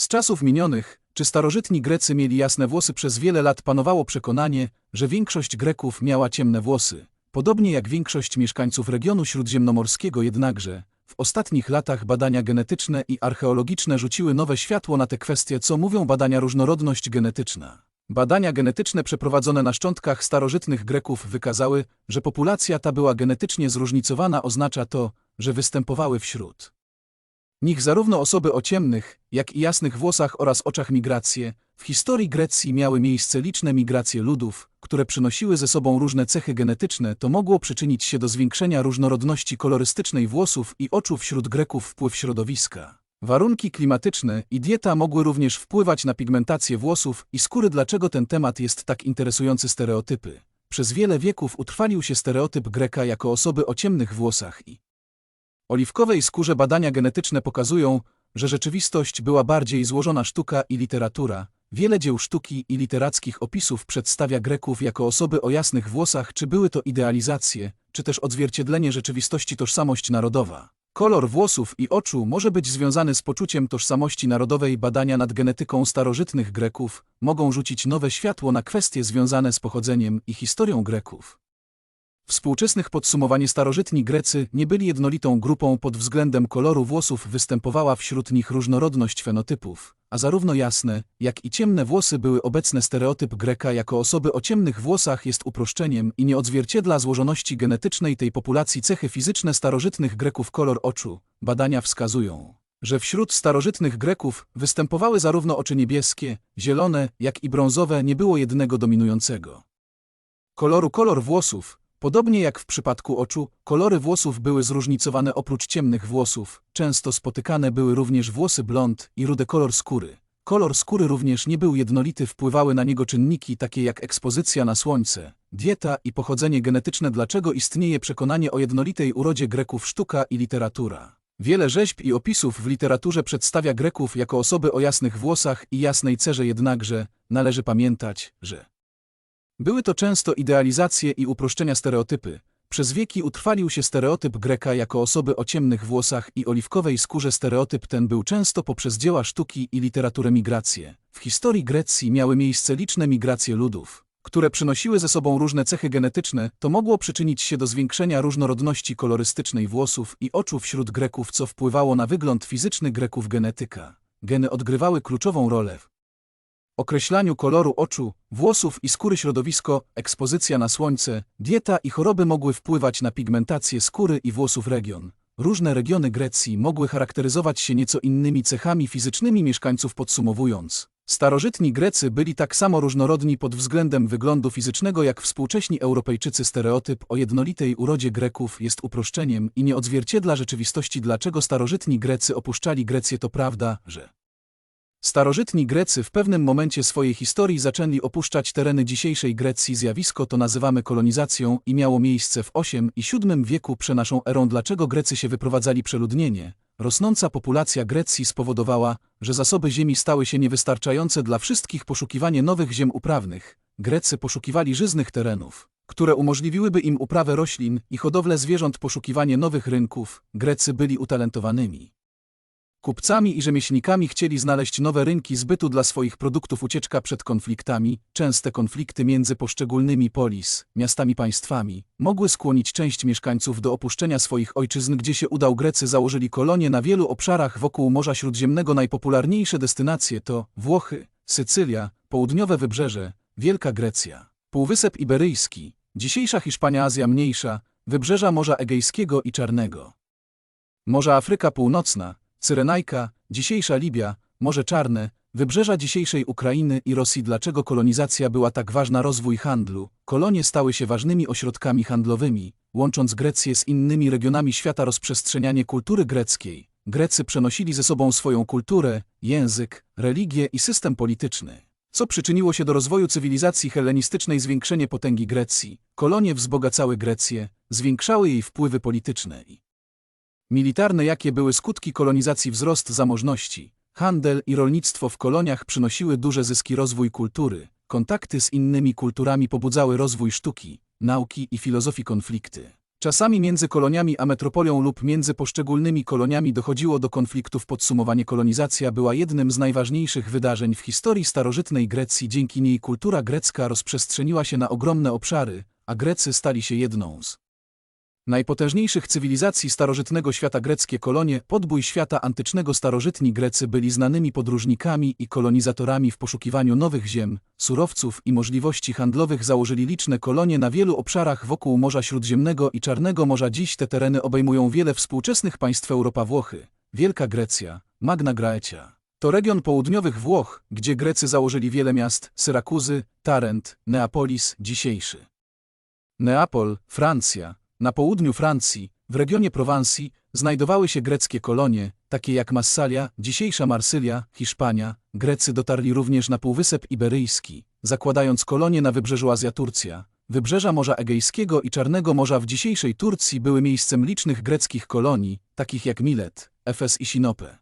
Z czasów minionych, czy starożytni Grecy mieli jasne włosy przez wiele lat panowało przekonanie, że większość Greków miała ciemne włosy. Podobnie jak większość mieszkańców regionu śródziemnomorskiego jednakże, w ostatnich latach badania genetyczne i archeologiczne rzuciły nowe światło na te kwestie, co mówią badania różnorodność genetyczna. Badania genetyczne przeprowadzone na szczątkach starożytnych Greków wykazały, że populacja ta była genetycznie zróżnicowana oznacza to, że występowały wśród nich zarówno osoby o ciemnych, jak i jasnych włosach oraz oczach migracje. W historii Grecji miały miejsce liczne migracje ludów, które przynosiły ze sobą różne cechy genetyczne, to mogło przyczynić się do zwiększenia różnorodności kolorystycznej włosów i oczu wśród Greków wpływ środowiska. Warunki klimatyczne i dieta mogły również wpływać na pigmentację włosów i skóry. Dlaczego ten temat jest tak interesujący stereotypy? Przez wiele wieków utrwalił się stereotyp Greka jako osoby o ciemnych włosach i oliwkowej skórze badania genetyczne pokazują, że rzeczywistość była bardziej złożona sztuka i literatura. Wiele dzieł sztuki i literackich opisów przedstawia Greków jako osoby o jasnych włosach, czy były to idealizacje, czy też odzwierciedlenie rzeczywistości tożsamość narodowa. Kolor włosów i oczu może być związany z poczuciem tożsamości narodowej. Badania nad genetyką starożytnych Greków mogą rzucić nowe światło na kwestie związane z pochodzeniem i historią Greków. Współczesnych podsumowanie starożytni Grecy nie byli jednolitą grupą pod względem koloru włosów występowała wśród nich różnorodność fenotypów, a zarówno jasne, jak i ciemne włosy były obecne stereotyp Greka jako osoby o ciemnych włosach jest uproszczeniem i nie odzwierciedla złożoności genetycznej tej populacji cechy fizyczne starożytnych Greków kolor oczu. Badania wskazują, że wśród starożytnych Greków występowały zarówno oczy niebieskie, zielone, jak i brązowe nie było jednego dominującego. Koloru kolor włosów, Podobnie jak w przypadku oczu, kolory włosów były zróżnicowane oprócz ciemnych włosów. Często spotykane były również włosy blond i rudy kolor skóry. Kolor skóry również nie był jednolity, wpływały na niego czynniki takie jak ekspozycja na słońce, dieta i pochodzenie genetyczne. Dlaczego istnieje przekonanie o jednolitej urodzie Greków sztuka i literatura? Wiele rzeźb i opisów w literaturze przedstawia Greków jako osoby o jasnych włosach i jasnej cerze jednakże należy pamiętać, że były to często idealizacje i uproszczenia stereotypy. Przez wieki utrwalił się stereotyp Greka jako osoby o ciemnych włosach i oliwkowej skórze. Stereotyp ten był często poprzez dzieła sztuki i literaturę migracje. W historii Grecji miały miejsce liczne migracje ludów, które przynosiły ze sobą różne cechy genetyczne, to mogło przyczynić się do zwiększenia różnorodności kolorystycznej włosów i oczu wśród Greków, co wpływało na wygląd fizyczny Greków genetyka. Geny odgrywały kluczową rolę określaniu koloru oczu, włosów i skóry środowisko, ekspozycja na słońce, dieta i choroby mogły wpływać na pigmentację skóry i włosów region. Różne regiony Grecji mogły charakteryzować się nieco innymi cechami fizycznymi mieszkańców podsumowując. Starożytni Grecy byli tak samo różnorodni pod względem wyglądu fizycznego jak współcześni Europejczycy. Stereotyp o jednolitej urodzie Greków jest uproszczeniem i nie odzwierciedla rzeczywistości dlaczego starożytni Grecy opuszczali Grecję to prawda, że Starożytni Grecy w pewnym momencie swojej historii zaczęli opuszczać tereny dzisiejszej Grecji. Zjawisko to nazywamy kolonizacją i miało miejsce w VIII i VII wieku przed naszą erą. Dlaczego Grecy się wyprowadzali przeludnienie? Rosnąca populacja Grecji spowodowała, że zasoby ziemi stały się niewystarczające dla wszystkich poszukiwanie nowych ziem uprawnych. Grecy poszukiwali żyznych terenów, które umożliwiłyby im uprawę roślin i hodowlę zwierząt poszukiwanie nowych rynków. Grecy byli utalentowanymi. Kupcami i rzemieślnikami chcieli znaleźć nowe rynki zbytu dla swoich produktów ucieczka przed konfliktami, częste konflikty między poszczególnymi polis, miastami państwami, mogły skłonić część mieszkańców do opuszczenia swoich ojczyzn gdzie się udał. Grecy założyli kolonie na wielu obszarach wokół Morza Śródziemnego. Najpopularniejsze destynacje to Włochy, Sycylia, południowe wybrzeże, Wielka Grecja, Półwysep Iberyjski, dzisiejsza Hiszpania Azja Mniejsza, wybrzeża Morza Egejskiego i Czarnego. Morza Afryka Północna, Cyrenajka, dzisiejsza Libia, Morze Czarne, wybrzeża dzisiejszej Ukrainy i Rosji. Dlaczego kolonizacja była tak ważna? Rozwój handlu. Kolonie stały się ważnymi ośrodkami handlowymi, łącząc Grecję z innymi regionami świata. Rozprzestrzenianie kultury greckiej. Grecy przenosili ze sobą swoją kulturę, język, religię i system polityczny co przyczyniło się do rozwoju cywilizacji hellenistycznej zwiększenie potęgi Grecji. Kolonie wzbogacały Grecję, zwiększały jej wpływy polityczne Militarne jakie były skutki kolonizacji wzrost zamożności, handel i rolnictwo w koloniach przynosiły duże zyski rozwój kultury, kontakty z innymi kulturami pobudzały rozwój sztuki, nauki i filozofii konflikty. Czasami między koloniami a metropolią lub między poszczególnymi koloniami dochodziło do konfliktów. Podsumowanie kolonizacja była jednym z najważniejszych wydarzeń w historii starożytnej Grecji. Dzięki niej kultura grecka rozprzestrzeniła się na ogromne obszary, a Grecy stali się jedną z najpotężniejszych cywilizacji starożytnego świata greckie kolonie, podbój świata antycznego starożytni Grecy byli znanymi podróżnikami i kolonizatorami w poszukiwaniu nowych ziem, surowców i możliwości handlowych założyli liczne kolonie na wielu obszarach wokół Morza Śródziemnego i Czarnego Morza. Dziś te tereny obejmują wiele współczesnych państw Europa Włochy, Wielka Grecja, Magna Graecia. To region południowych Włoch, gdzie Grecy założyli wiele miast, Syrakuzy, Tarent, Neapolis, dzisiejszy. Neapol, Francja. Na południu Francji, w regionie Prowansji, znajdowały się greckie kolonie, takie jak Massalia, dzisiejsza Marsylia, Hiszpania. Grecy dotarli również na Półwysep Iberyjski, zakładając kolonie na wybrzeżu Azja-Turcja. Wybrzeża Morza Egejskiego i Czarnego Morza w dzisiejszej Turcji były miejscem licznych greckich kolonii, takich jak Milet, Efes i Sinope.